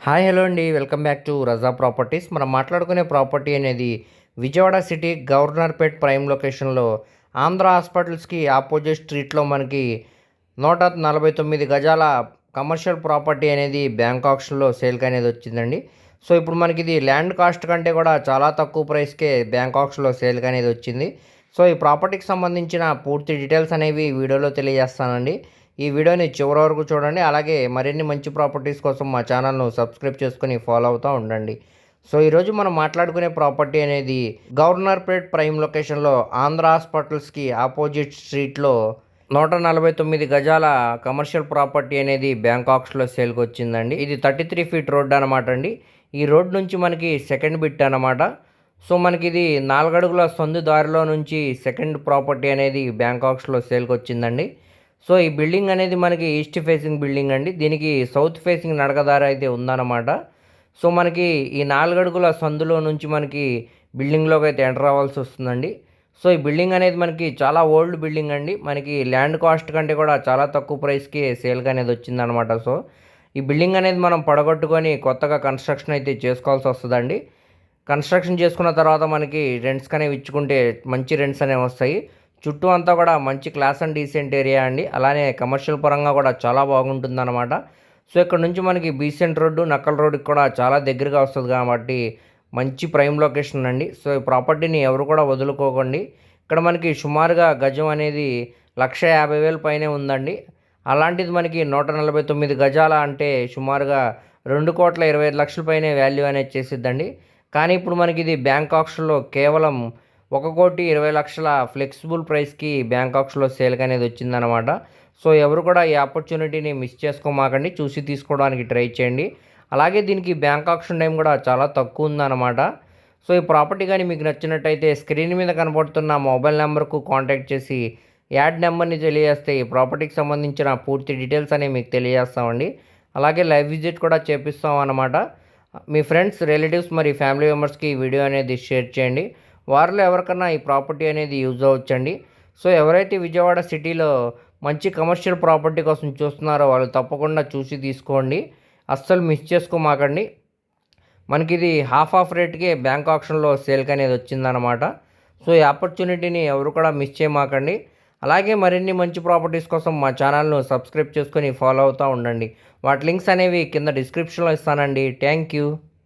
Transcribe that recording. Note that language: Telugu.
హాయ్ హలో అండి. Welcome back to Raza properties. మనం మాట్లాడుకునే ప్రాపర్టీ అనేది విజయవాడ సిటీ గవర్నర్పేట్ ప్రైమ్ లొకేషన్లో ఆంధ్ర హాస్పిటల్స్కి ఆపోజిట్ స్ట్రీట్లో మనకి నూట నలభై తొమ్మిది గజాల కమర్షియల్ ప్రాపర్టీ అనేది బ్యాంక్ ఆక్షన్లో సేల్కి అనేది వచ్చిందండి. సో ఇప్పుడు మనకి ఇది ల్యాండ్ కాస్ట్ కంటే కూడా చాలా తక్కువ ప్రైస్కే బ్యాంక్ ఆక్షన్లో సేల్కి అనేది వచ్చింది. సో ఈ ప్రాపర్టీకి సంబంధించిన పూర్తి డీటెయిల్స్ అనేవి వీడియోలో తెలియజేస్తానండి. ఈ వీడియోని చివరి వరకు చూడండి. అలాగే మరిన్ని మంచి ప్రాపర్టీస్ కోసం మా ఛానల్ను సబ్స్క్రైబ్ చేసుకుని ఫాలో అవుతూ ఉండండి. సో ఈరోజు మనం మాట్లాడుకునే ప్రాపర్టీ అనేది గవర్నర్పేట్ ప్రైమ్ లొకేషన్లో ఆంధ్ర హాస్పిటల్స్కి ఆపోజిట్ స్ట్రీట్లో నూట నలభై తొమ్మిది గజాల కమర్షియల్ ప్రాపర్టీ అనేది బ్యాంకాక్స్లో సేల్కి వచ్చిందండి. ఇది థర్టీ త్రీ ఫీట్ రోడ్ అనమాట అండి. ఈ రోడ్ నుంచి మనకి సెకండ్ బిట్ అనమాట సో మనకి ఇది నాలుగడుగుల సొందు దారిలో నుంచి సెకండ్ ప్రాపర్టీ అనేది బ్యాంకాక్స్లో సేల్కి వచ్చిందండి. సో ఈ బిల్డింగ్ అనేది మనకి ఈస్ట్ ఫేసింగ్ బిల్డింగ్ అండి. దీనికి సౌత్ ఫేసింగ్ నడకదారి అయితే ఉందన్నమాట. సో మనకి ఈ నాలుగడుగుల సందులో నుంచి మనకి బిల్డింగ్లోకి అయితే ఎంటర్ అవ్వాల్సి వస్తుందండి. సో ఈ బిల్డింగ్ అనేది మనకి చాలా ఓల్డ్ బిల్డింగ్ అండి. మనకి ల్యాండ్ కాస్ట్ కంటే కూడా చాలా తక్కువ ప్రైస్కి సేల్గా అనేది వచ్చిందనమాట సో ఈ బిల్డింగ్ అనేది మనం పడగొట్టుకొని కొత్తగా కన్స్ట్రక్షన్ అయితే చేసుకోవాల్సి వస్తుందండి. కన్స్ట్రక్షన్ చేసుకున్న తర్వాత మనకి రెంట్స్ అనేవి ఇచ్చుకుంటే మంచి రెంట్స్ అనేవి వస్తాయి. చుట్టూ అంతా కూడా మంచి క్లాస్ అండ్ డీసెంట్ ఏరియా అండి. అలానే కమర్షియల్ పరంగా కూడా చాలా బాగుంటుంది అనమాట సో ఇక్కడ నుంచి మనకి బీసెంట్ రోడ్డు నక్కల్ రోడ్డుకి కూడా చాలా దగ్గరగా వస్తుంది కాబట్టి మంచి ప్రైమ్ లొకేషన్ అండి. సో ఈ ప్రాపర్టీని ఎవరు కూడా వదులుకోకండి. ఇక్కడ మనకి సుమారుగా గజం అనేది లక్ష యాభై వేల పైనే ఉందండి. అలాంటిది మనకి నూట నలభై తొమ్మిది గజాల అంటే సుమారుగా రెండు కోట్ల ఇరవై ఐదు లక్షల పైనే వాల్యూ అనేది చేసిద్దండి. కానీ ఇప్పుడు మనకి ఇది బ్యాంక్ ఆక్షన్లో కేవలం ఒక కోటి ఇరవై లక్షల ఫ్లెక్సిబుల్ ప్రైస్కి బ్యాంకాక్స్లో సేల్కి అనేది వచ్చిందనమాట సో ఎవరు కూడా ఈ ఆపర్చునిటీని మిస్ చేసుకోమాకండి. చూసి తీసుకోవడానికి ట్రై చేయండి. అలాగే దీనికి బ్యాంకాక్షన్ టైం కూడా చాలా తక్కువ ఉందన్నమాట. సో ఈ ప్రాపర్టీ కానీ మీకు నచ్చినట్టయితే స్క్రీన్ మీద కనబడుతున్న మొబైల్ నెంబర్కు కాంటాక్ట్ చేసి యాడ్ నెంబర్ని తెలియజేస్తే ఈ ప్రాపర్టీకి సంబంధించిన పూర్తి డీటెయిల్స్ అనేవి మీకు తెలియజేస్తామండి. అలాగే లైవ్ విజిట్ కూడా చేపిస్తాం అన్నమాట మీ ఫ్రెండ్స్ రిలేటివ్స్ మరి ఫ్యామిలీ మెంబర్స్కి ఈ వీడియో అనేది షేర్ చేయండి. వారిలో ఎవరికన్నా ఈ ప్రాపర్టీ అనేది యూజ్ అవ్వచ్చండి. సో ఎవరైతే విజయవాడ సిటీలో మంచి కమర్షియల్ ప్రాపర్టీ కోసం చూస్తున్నారో వాళ్ళు తప్పకుండా చూసి తీసుకోండి. అస్సలు మిస్ చేసుకోమాకండి. మనకి ఇది హాఫ్ ఆఫ్ రేట్కే బ్యాంక్ ఆప్షన్లో సేల్కి అనేది వచ్చిందనమాట సో ఈ ఆపర్చునిటీని ఎవరు కూడా మిస్ చేయమాకండి. అలాగే మరిన్ని మంచి ప్రాపర్టీస్ కోసం మా ఛానల్ను సబ్స్క్రైబ్ చేసుకొని ఫాలో అవుతూ ఉండండి. వాటి లింక్స్ అనేవి కింద డిస్క్రిప్షన్లో ఇస్తానండి. Thank you.